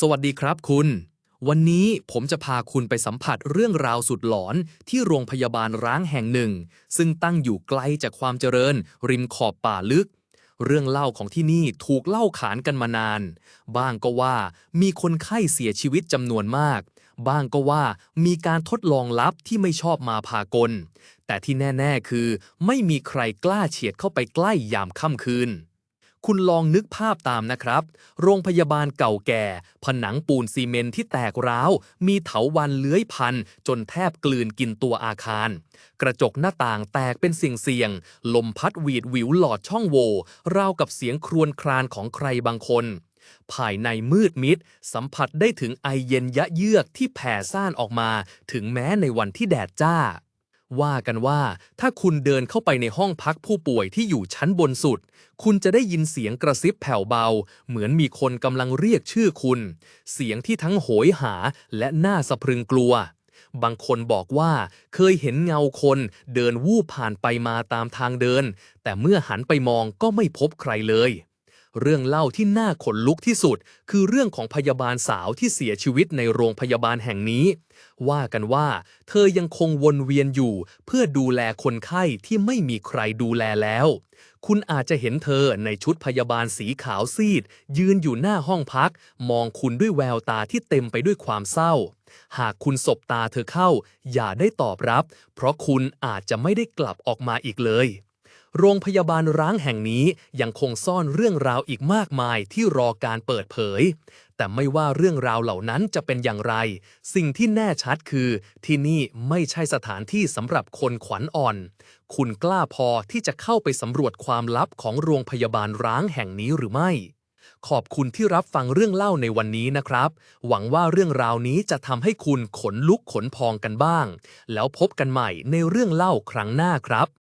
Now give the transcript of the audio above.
สวัสดีครับคุณ วันนี้ผมจะพาคุณไปสัมผัสเรื่องราวสุดหลอนที่โรงพยาบาลร้างแห่งหนึ่ง ซึ่งตั้งอยู่ไกลจากความเจริญ ริมขอบป่าลึก เรื่องเล่าของที่นี่ถูกเล่าขานกันมานาน บ้างก็ว่ามีคนไข้เสียชีวิตจำนวนมาก บ้างก็ว่ามีการทดลองลับที่ไม่ชอบมาพากล แต่ที่แน่ ๆ คือ ไม่มีใครกล้าเฉียดเข้าไปใกล้ยามค่ำคืน คุณลองนึกภาพตามนะครับ โรงพยาบาลเก่าแก่ ผนังปูนซีเมนที่แตกร้าว มีเถาวันเลื้อยพัน จนแทบกลืนกินตัวอาคาร กระจกหน้าต่างแตกเป็นเสียงเสียงๆลมพัดหวีดหวิวหลอดช่องโหว่ราวกับเสียงครวญครานของใครบางคน ภายในมืดมิด สัมผัสได้ถึงไอเย็นยะเยือกที่แผ่ซ่านออกมา ถึงแม้ในวันที่แดดจ้า ว่ากันว่าถ้าคุณเดินเข้าไปในห้องพักผู้ป่วยที่อยู่ชั้นบนสุด คุณจะได้ยินเสียงกระซิบแผ่วเบา เหมือนมีคนกำลังเรียกชื่อคุณ เสียงที่ทั้งโหยหาและน่าสะพรึงกลัว บางคนบอกว่าเคยเห็นเงาคนเดินวูบผ่านไปมาตามทางเดิน แต่เมื่อหันไปมองก็ไม่พบใครเลย เรื่องเล่าที่น่าขนลุกที่สุด คือเรื่องของพยาบาลสาวที่เสียชีวิตในโรงพยาบาลแห่งนี้ ว่ากันว่า เธอยังคงวนเวียนอยู่ เพื่อดูแลคนไข้ที่ไม่มีใครดูแลแล้ว คุณอาจจะเห็นเธอในชุดพยาบาลสีขาวซีด ยืนอยู่หน้าห้องพัก มองคุณด้วยแววตาที่เต็มไปด้วยความเศร้า หากคุณสบตาเธอเข้า อย่าได้ตอบรับ เพราะคุณอาจจะไม่ได้กลับออกมาอีกเลย โรงพยาบาลร้างแห่งนี้ยังคงซ่อนเรื่องราวอีกมากมายที่รอการเปิดเผย แต่ไม่ว่าเรื่องราวเหล่านั้นจะเป็นอย่างไร สิ่งที่แน่ชัดคือ ที่นี่ไม่ใช่สถานที่สำหรับคนขวัญอ่อน คุณกล้าพอที่จะเข้าไปสำรวจความลับของโรงพยาบาลร้างแห่งนี้หรือไม่ขอบคุณที่รับฟังเรื่องเล่าในวันนี้นะครับ หวังว่าเรื่องราวนี้จะทำให้คุณขนลุกขนพองกันบ้าง แล้วพบกันใหม่ในเรื่องเล่าครั้งหน้าครับ